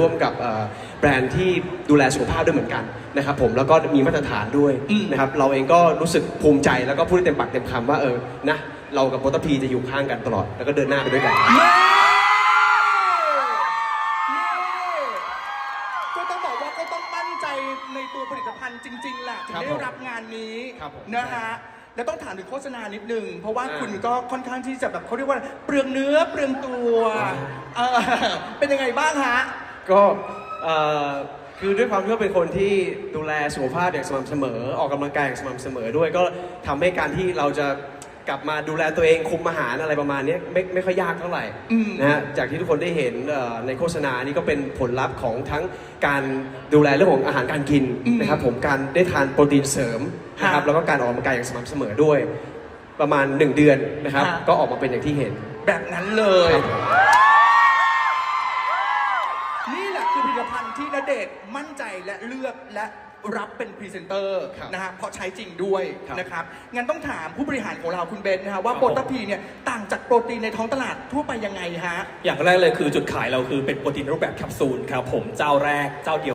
ร่วมกับเอ่อแบรนด์ที่ดูแลสุขภาพด้วยเหมือนกันนะครับผมแล้วก็มีมาตรฐานด้วยอืมนะครับเราเองก็รู้สึกภูมิใจแล้วก็พูดได้เต็มปากเต็มคำว่าเออนะเรากับโปรตพีจะอยู่ข้างกันตลอด แล้วก็เดินหน้าไปด้วยกันเน่เน่ก็ต้องบอกว่าก็ต้องมั่นใจในตัวผลิตภัณฑ์จริง ๆ แหละถึงครับได้ผมรับงานนี้ครับผมนะฮะแล้วต้องถามถึงโฆษณานิดนึง เพราะว่าอ่าคุณก็ค่อนข้างที่จะแบบเขาเรียกว่าเปลืองเนื้อเปลืองตัวเออเป็นยังไงบ้างฮะ ก็เอ่อคือด้วยความที่ว่าเป็นคนที่ดูแลสุขภาพอย่างสม่ำเสมอ ออกกำลังกายอย่างสม่ำเสมอด้วย ก็ทำให้การที่เราจะกลับมาดูแลตัวเองคุมอาหารอะไรประมาณเนี้ยไม่ไม่ค่อยยากเท่าไหร่อืม นะฮะจากที่ทุกคนได้เห็นเอ่อในโฆษณานี่ก็เป็นผลลัพธ์ของทั้งการดูแลเรื่องของอาหารการกินอืมนะครับผมการได้ทานโปรตีนเสริมนะครับฮะแล้วก็การออกกำลังกายอย่างสม่ำเสมอด้วย ประมาณ 1 เดือนนะครับฮะก็ออกมาเป็นอย่างที่เห็น แบบนั้นเลย ครับผม นี่แหละคือผลิตภัณฑ์ที่ณเดชน์มั่นใจและเลือกและรับเป็นพรีเซนเตอร์ครับนะฮะเพราะใช้จริงด้วยครับนะครับ งั้นต้องถามผู้บริหารของเราคุณเบนนะฮะว่าครับ โปรผมตพีเนี่ยต่างจากโปรตีนในท้องตลาดทั่วไปยังไงฮะ อย่างแรกเลยคือจุดขายเราคือเป็นโปรตีนรูปแบบแคปซูลครับผมเจ้าแรกเจ้าเดียว